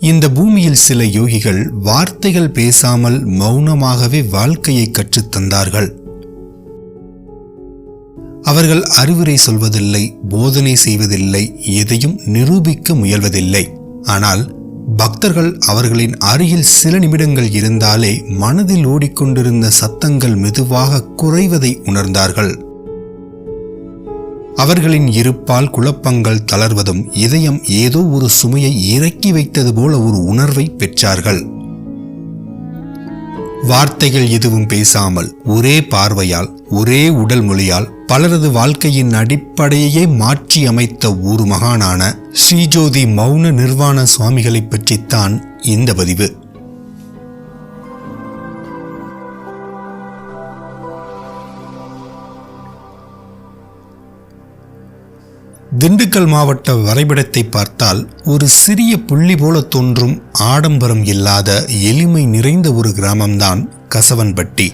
இந்த பூமியில் சில யோகிகள் வார்த்தைகள் பேசாமல் மௌனமாகவே வாழ்க்கையை கற்றுத்தந்தார்கள் அவர்கள் அறிவுரை சொல்வதில்லை போதனை செய்வதில்லை எதையும் நிரூபிக்க முயல்வதில்லை. ஆனால் பக்தர்கள் அவர்களின் அருகில் சில நிமிடங்கள் இருந்தாலே மனதில் ஓடிக்கொண்டிருந்த சத்தங்கள் மெதுவாக குறைவதை உணர்ந்தார்கள். அவர்களின் இருப்பால் குழப்பங்கள் தளர்வதும் இதயம் ஏதோ ஒரு சுமையை இறக்கி வைத்தது போல ஒரு உணர்வை பெற்றார்கள். வார்த்தைகள் எதுவும் பேசாமல் ஒரே பார்வையால் ஒரே உடல் மொழியால் பலரது வாழ்க்கையின் அடிப்படையே மாற்றி அமைத்த ஒரு மகானான ஸ்ரீஜோதி மௌன நிர்வாண சுவாமிகளை பற்றித்தான் இந்த பதிவு. திண்டுக்கல் மாவட்ட வரைபடத்தை பார்த்தால் ஒரு சிறிய புள்ளி போல தோன்றும் ஆடம்பரம் இல்லாத எளிமை நிறைந்த ஒரு கிராமம்தான் கசவன்பட்டி.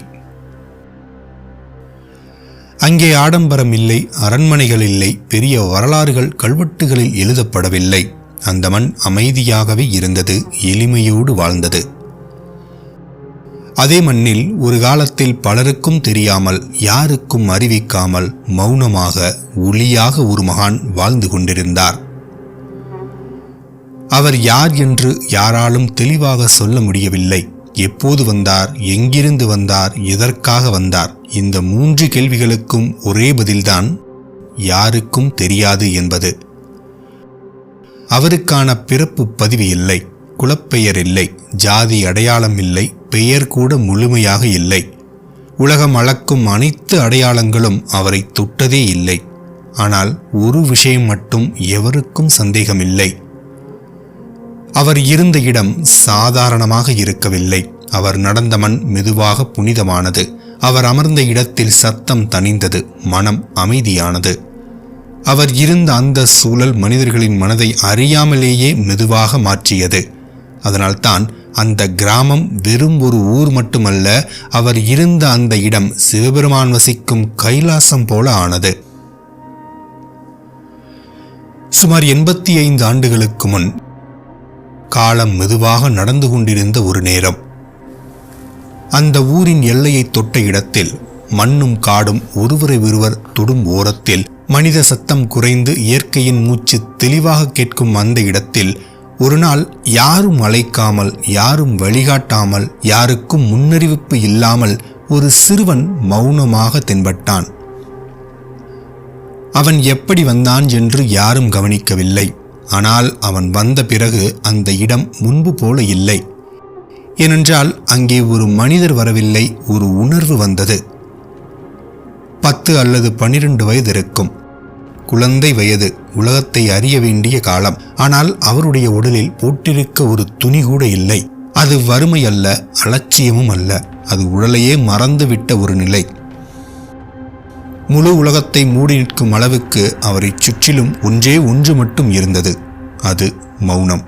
அங்கே ஆடம்பரம் இல்லை அரண்மனைகள் இல்லை பெரிய வரலாறுகள் கல்வெட்டுகளில் எழுதப்படவில்லை. அந்த மண் அமைதியாகவே இருந்தது எளிமையோடு வாழ்ந்தது. அதே மண்ணில் ஒரு காலத்தில் பலருக்கும் தெரியாமல் யாருக்கும் அறிவிக்காமல் மௌனமாக ஒளியாக ஒரு மகான் வாழ்ந்து கொண்டிருந்தார். அவர் யார் என்று யாராலும் தெளிவாக சொல்ல முடியவில்லை. எப்போது வந்தார் எங்கிருந்து வந்தார் எதற்காக வந்தார்? இந்த மூன்று கேள்விகளுக்கும் ஒரே பதில்தான் யாருக்கும் தெரியாது என்பது. அவருக்கான பிறப்பு பதிவு இல்லை குலப்பெயர் இல்லை ஜாதி அடையாளம் இல்லை பெயர் கூட முழுமையாக இல்லை. உலகம் அளக்கும் அனைத்து அடையாளங்களும் அவரை தொட்டதே இல்லை. ஆனால் ஒரு விஷயம் மட்டும் எவருக்கும் சந்தேகமில்லை. அவர் இருந்த இடம் சாதாரணமாக இருக்கவில்லை. அவர் நடந்த மண் மெதுவாக புனிதமானது. அவர் அமர்ந்த இடத்தில் சத்தம் தணிந்தது. மனம் அமைதியானது. அவர் இருந்த அந்த சூழல் மனிதர்களின் மனதை அறியாமலேயே மெதுவாக மாற்றியது. அதனால்தான் அந்த கிராமம் வெறும் ஒரு ஊர் மட்டுமல்ல அவர் இருந்த அந்த இடம் சிவபெருமான் வசிக்கும் கைலாசம் போல ஆனது. சுமார் எண்பத்தி ஐந்து ஆண்டுகளுக்கு முன் காலம் மெதுவாக நடந்து கொண்டிருந்த ஒரு நேரம். அந்த ஊரின் எல்லையை தொட்ட இடத்தில் மண்ணும் காடும் ஒருவரை ஒருவர் தொடும் ஓரத்தில் மனித சத்தம் குறைந்து இயற்கையின் மூச்சு தெளிவாக கேட்கும் அந்த இடத்தில் ஒரு நாள் யாரும் அழைக்காமல் யாரும் வழிகாட்டாமல் யாருக்கும் முன்னறிவிப்பு இல்லாமல் ஒரு சிறுவன் மௌனமாக தென்பட்டான். அவன் எப்படி வந்தான் என்று யாரும் கவனிக்கவில்லை. ஆனால் அவன் வந்த பிறகு அந்த இடம் முன்பு போல இல்லை. ஏனென்றால் அங்கே ஒரு மனிதர் வரவில்லை ஒரு உணர்வு வந்தது. பத்து அல்லது பனிரெண்டு வயது இருக்கும். குழந்தை வயது உலகத்தை அறிய வேண்டிய காலம். ஆனால் அவருடைய உடலில் போட்டிருக்க ஒரு துணி கூட இல்லை. அது வறுமை அல்ல அலட்சியமும் அல்ல. அது உடலையே மறந்துவிட்ட ஒரு நிலை. முழு உலகத்தை மூடி நிற்கும் அளவுக்கு அவரை சுற்றிலும் ஒன்றே ஒன்று மட்டும் இருந்தது. அது மௌனம்.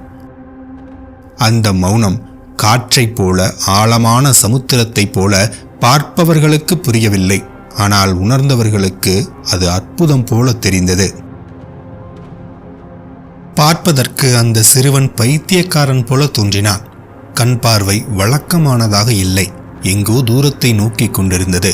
அந்த மௌனம் காற்றைப் போல ஆழமான சமுத்திரத்தைப் போல பார்ப்பவர்களுக்கு புரியவில்லை. ஆனால் உணர்ந்தவர்களுக்கு அது அற்புதம் போல தெரிந்தது. பார்ப்பதற்கு அந்த சிறுவன் பைத்தியக்காரன் போல தோன்றினான். கண் பார்வை வழக்கமானதாக இல்லை. எங்கோ தூரத்தை நோக்கிக் கொண்டிருந்தது.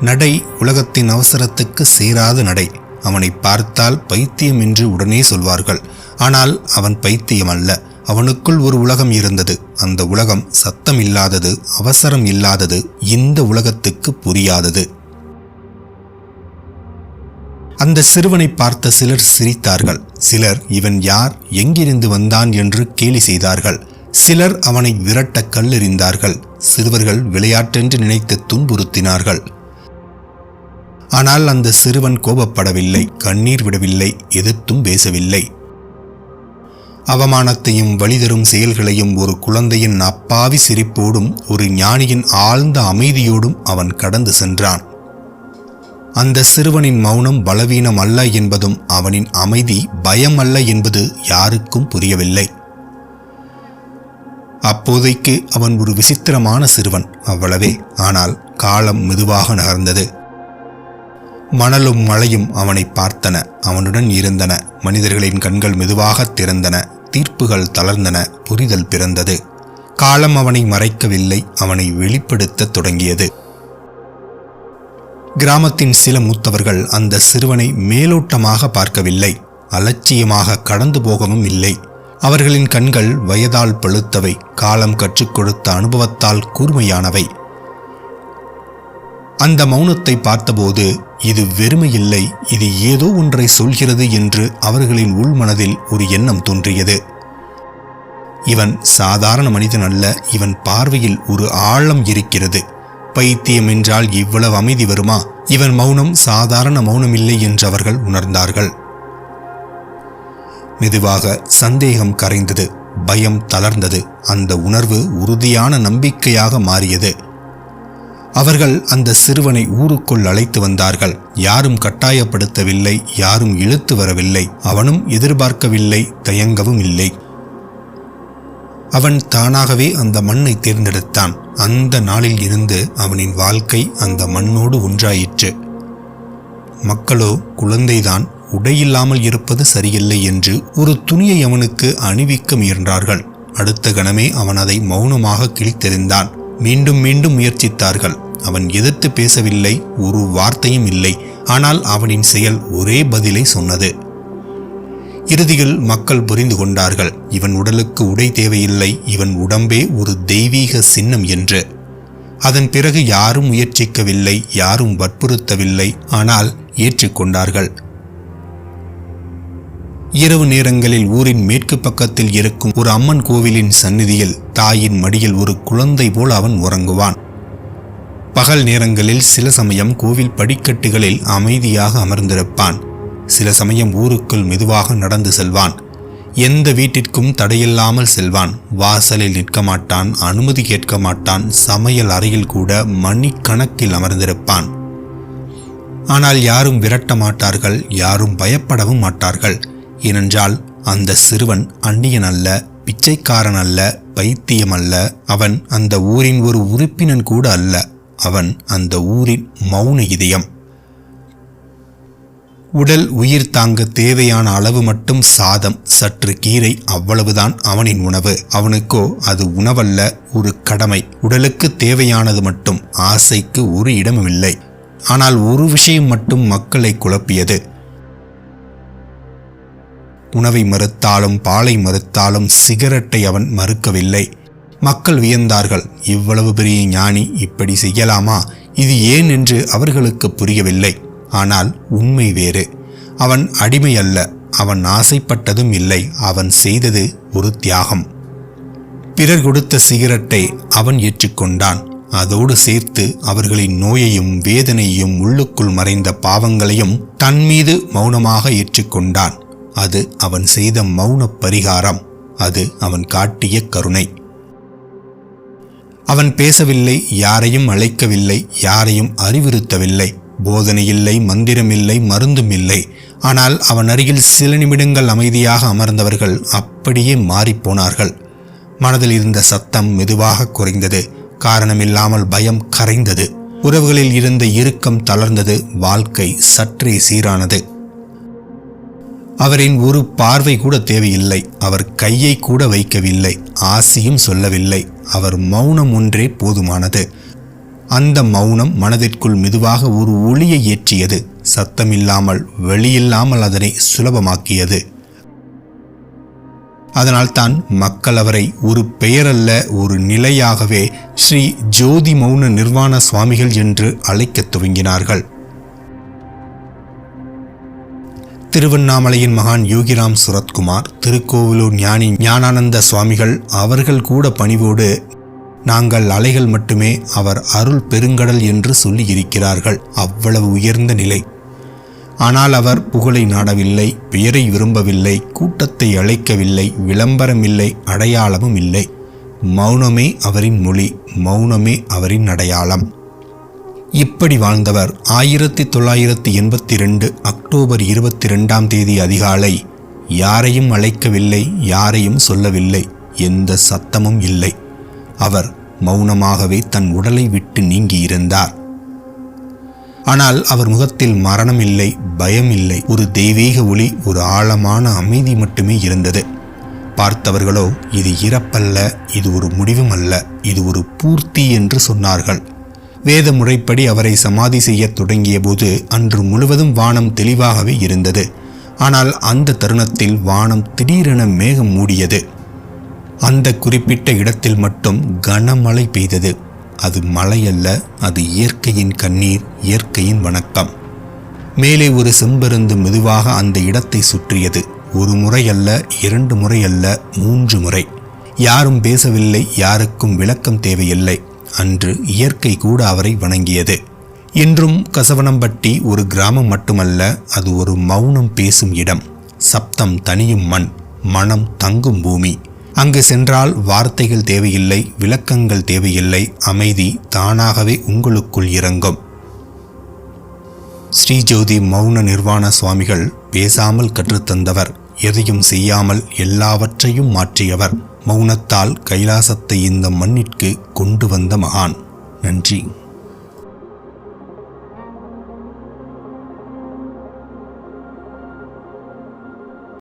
நடை உலகத்தின் அவசரத்துக்கு சேராத நடை. அவனை பார்த்தால் பைத்தியம் என்று உடனே சொல்வார்கள். ஆனால் அவன் பைத்தியம் அல்ல. அவனுக்குள் ஒரு உலகம் இருந்தது. அந்த உலகம் சத்தம் இல்லாதது அவசரம் இல்லாதது இந்த உலகத்துக்கு புரியாதது. அந்த சிறுவனை பார்த்த சிலர் சிரித்தார்கள். சிலர் இவன் யார்? எங்கிருந்து வந்தான்? என்று கேலி செய்தார்கள். சிலர் அவனை விரட்ட கல்லெறிந்தார்கள். சிறுவர்கள் விளையாட்டென்று நினைத்து துன்புறுத்தினார்கள். ஆனால் அந்த சிறுவன் கோபப்படவில்லை கண்ணீர் விடவில்லை எதிர்த்தும் பேசவில்லை. அவமானத்தையும் வழிதரும் செயல்களையும் ஒரு குழந்தையின் அப்பாவி சிரிப்போடும் ஒரு ஞானியின் ஆழ்ந்த அமைதியோடும் அவன் கடந்து சென்றான். அந்த சிறுவனின் மௌனம் பலவீனம் அல்ல என்பதும் அவனின் அமைதி பயம் அல்ல என்பது யாருக்கும் புரியவில்லை. அப்போதைக்கு அவன் ஒரு விசித்திரமான சிறுவன் அவ்வளவே. ஆனால் காலம் மெதுவாக நகர்ந்தது. மணலும் மழையும் அவனை பார்த்தன. அவனுடன் இருந்தன. மனிதர்களின் கண்கள் மெதுவாக திறந்தன. தீர்ப்புகள் தளர்ந்தன. புரிதல் பிறந்தது. காலம் அவனை மறைக்கவில்லை. அவனை வெளிப்படுத்தத் தொடங்கியது. கிராமத்தின் சில மூத்தவர்கள் அந்த சிறுவனை மேலோட்டமாக பார்க்கவில்லை. அலட்சியமாக கடந்து போகவும் இல்லை. அவர்களின் கண்கள் வயதால் பழுத்தவை. காலம் கற்றுக் கொடுத்த அனுபவத்தால் கூர்மையானவை. அந்த மௌனத்தை பார்த்தபோது இது வெறுமையில்லை இது ஏதோ ஒன்றை சொல்கிறது என்று அவர்களின் உள்மனதில் ஒரு எண்ணம் தோன்றியது. இவன் சாதாரண மனிதன் அல்ல. இவன் பார்வையில் ஒரு ஆழம் இருக்கிறது. பைத்தியம் என்றால் இவ்வளவு அமைதி வருமா? இவன் மௌனம் சாதாரண மௌனமில்லை என்று அவர்கள் உணர்ந்தார்கள். மெதுவாக சந்தேகம் கரைந்தது பயம் தளர்ந்தது. அந்த உணர்வு உறுதியான நம்பிக்கையாக மாறியது. அவர்கள் அந்த சிறுவனை ஊருக்குள் அழைத்து வந்தார்கள். யாரும் கட்டாயப்படுத்தவில்லை யாரும் இழுத்து வரவில்லை. அவனும் எதிர்பார்க்கவில்லை தயங்கவும் இல்லை. அவன் தானாகவே அந்த மண்ணை தேர்ந்தெடுத்தான். அந்த நாளில் இருந்து அவனின் வாழ்க்கை அந்த மண்ணோடு ஒன்றாயிற்று. மக்களோ குழந்தைதான் உடையில்லாமல் இருப்பது சரியில்லை என்று ஒரு துணியை அவனுக்கு அணிவிக்க முயன்றார்கள். அடுத்த கணமே அவன் அதை மௌனமாக கிழித்தெறிந்தான். மீண்டும் மீண்டும் முயற்சித்தார்கள். அவன் எதிர்த்து பேசவில்லை ஒரு வார்த்தையும் இல்லை. ஆனால் அவனின் செயல் ஒரே பதிலை சொன்னது. இறுதியில் மக்கள் புரிந்து கொண்டார்கள். இவன் உடலுக்கு உடை தேவையில்லை இவன் உடம்பே ஒரு தெய்வீக சின்னம் என்று. அதன் பிறகு யாரும் முயற்சிக்கவில்லை யாரும் வற்புறுத்தவில்லை ஆனால் ஏற்றுக்கொண்டார்கள் இரவு நேரங்களில் ஊரின் மேற்கு பக்கத்தில் இருக்கும் ஒரு அம்மன் கோவிலின் சந்நிதியில் தாயின் மடியில் ஒரு குழந்தை போல் அவன் உறங்குவான். பகல் நேரங்களில் சில சமயம் கோவில் படிக்கட்டுகளில் அமைதியாக அமர்ந்திருப்பான். சில சமயம் ஊருக்குள் மெதுவாக நடந்து செல்வான். எந்த வீட்டிற்கும் தடையில்லாமல் செல்வான். வாசலில் நிற்க மாட்டான் அனுமதி கேட்க மாட்டான் சமையல் அறையில் கூட மணிக்கணக்கில் அமர்ந்திருப்பான். ஆனால் யாரும் விரட்ட மாட்டார்கள் யாரும் பயப்படவும் மாட்டார்கள். ஏனென்றால் அந்த சிறுவன் அந்நியன் அல்ல பிச்சைக்காரன் அல்ல பைத்தியம் அல்ல. அவன் அந்த ஊரின் ஒரு உறுப்பினன் கூட அல்ல. அவன் அந்த ஊரின் மௌன இதயம். உடல் உயிர் தாங்க தேவையான அளவு மட்டும் சாதம் சற்று கீரை அவ்வளவுதான் அவனின் உணவு. அவனுக்கோ அது உணவல்ல ஒரு கடமை. உடலுக்கு தேவையானது மட்டும் ஆசைக்கு ஒரு இடமும் இல்லை ஆனால் ஒரு விஷயம் மட்டும் மக்களை குழப்பியது. உணவை மறுத்தாலும் பாலை மறுத்தாலும் சிகரெட்டை அவன் மறுக்கவில்லை. மக்கள் வியந்தார்கள் இவ்வளவு பெரிய ஞானி இப்படி செய்யலாமா? இது ஏன் என்று அவர்களுக்கு புரியவில்லை. ஆனால் உண்மை வேறு. அவன் அடிமை அல்ல அவன் ஆசைப்பட்டதும் இல்லை அவன் செய்தது ஒரு தியாகம். பிறர் கொடுத்த சிகரெட்டை அவன் ஏற்றுக்கொண்டான். அதோடு சேர்த்து அவர்களின் நோயையும் வேதனையையும் உள்ளுக்குள் மறைந்த பாவங்களையும் தன் மீது மௌனமாக ஏற்றுக்கொண்டான். அது அவன் செய்த மௌன பரிகாரம். அது அவன் காட்டிய கருணை. அவன் பேசவில்லை யாரையும் அழைக்கவில்லை யாரையும் அறிவுறுத்தவில்லை. போதனை இல்லை மந்திரம் இல்லை மருந்தும் இல்லை ஆனால் அவன் அருகில் சில நிமிடங்கள் அமைதியாக அமர்ந்தவர்கள் அப்படியே மாறிப்போனார்கள் மனதில் இருந்த சத்தம் மெதுவாக குறைந்தது. காரணமில்லாமல் பயம் கரைந்தது. உறவுகளில் இருந்த இறுக்கம் தளர்ந்தது. வாழ்க்கை சற்றே சீரானது. அவரின் ஒரு பார்வை கூட தேவையில்லை. அவர் கையை கூட வைக்கவில்லை. ஆசியும் சொல்லவில்லை. அவர் மௌனம் ஒன்றே போதுமானது. அந்த மௌனம் மனதிற்குள் மெதுவாக ஒரு ஒளியை ஏற்றியது. சத்தமில்லாமல் வெளியில்லாமல் அதனை சுலபமாக்கியது. அதனால்தான் மக்கள் அவரை ஒரு பெயரல்ல ஒரு நிலையாகவே ஸ்ரீ ஜோதி மௌன நிர்வாண சுவாமிகள் என்று அழைக்கத் துவங்கினார்கள். திருவண்ணாமலையின் மகான் யோகிராம் சுரத்குமார் திருக்கோவிலூர் ஞானி ஞானானந்த சுவாமிகள் அவர்கள் கூட பணிவோடு நாங்கள் அலைகள் மட்டுமே அவர் அருள் பெருங்கடல் என்று சொல்லி இருக்கிறார்கள் அவ்வளவு உயர்ந்த நிலை. ஆனால் அவர் புகழை நாடவில்லை பெயரை விரும்பவில்லை கூட்டத்தை அழைக்கவில்லை விளம்பரமில்லை அடையாளமும் இல்லை. மௌனமே அவரின் மொழி மௌனமே அவரின் அடையாளம். இப்படி வாழ்ந்தவர் ஆயிரத்தி தொள்ளாயிரத்தி எண்பத்தி ரெண்டு அக்டோபர் இருபத்தி ரெண்டாம் தேதி அதிகாலை யாரையும் அழைக்கவில்லை யாரையும் சொல்லவில்லை எந்த சத்தமும் இல்லை. அவர் மௌனமாகவே தன் உடலை விட்டு நீங்கியிருந்தார். ஆனால் அவர் முகத்தில் மரணம் இல்லை பயம் இல்லை ஒரு தெய்வீக ஒளி ஒரு ஆழமான அமைதி மட்டுமே இருந்தது. பார்த்தவர்களோ இது இறப்பல்ல இது ஒரு முடிவும் அல்ல இது ஒரு பூர்த்தி என்று சொன்னார்கள். வேத முறைப்படி அவரை சமாதி செய்யத் தொடங்கியபோது அன்று முழுவதும் வானம் தெளிவாகவே இருந்தது. ஆனால் அந்த தருணத்தில் வானம் திடீரென மேகம் மூடியது. அந்த குறிப்பிட்ட இடத்தில் மட்டும் கனமழை பெய்தது. அது மழை அல்ல அது இயற்கையின் கண்ணீர் இயற்கையின் வணக்கம். மேலே ஒரு செம்பருந்து மெதுவாக அந்த இடத்தை சுற்றியது. ஒரு முறை அல்ல இரண்டு முறை அல்ல மூன்று முறை. யாரும் பேசவில்லை யாருக்கும் விளக்கம் தேவையில்லை. அன்று இயற்கை கூட அவரை வணங்கியது. என்றும் கசவனம்பட்டி ஒரு கிராமம் மட்டுமல்ல அது ஒரு மௌனம் பேசும் இடம். சப்தம் தனியும் மண் மனம் தங்கும் பூமி. அங்கு சென்றால் வார்த்தைகள் தேவையில்லை விளக்கங்கள் தேவையில்லை அமைதி தானாகவே உங்களுக்குள் இறங்கும். ஸ்ரீஜோதி மௌன நிர்வாண சுவாமிகள் பேசாமல் கற்றுத்தந்தவர் எதையும் செய்யாமல் எல்லாவற்றையும் மாற்றியவர். மௌனத்தால் கைலாசத்தை இந்த மண்ணிற்கு கொண்டு வந்த மகான். நன்றி.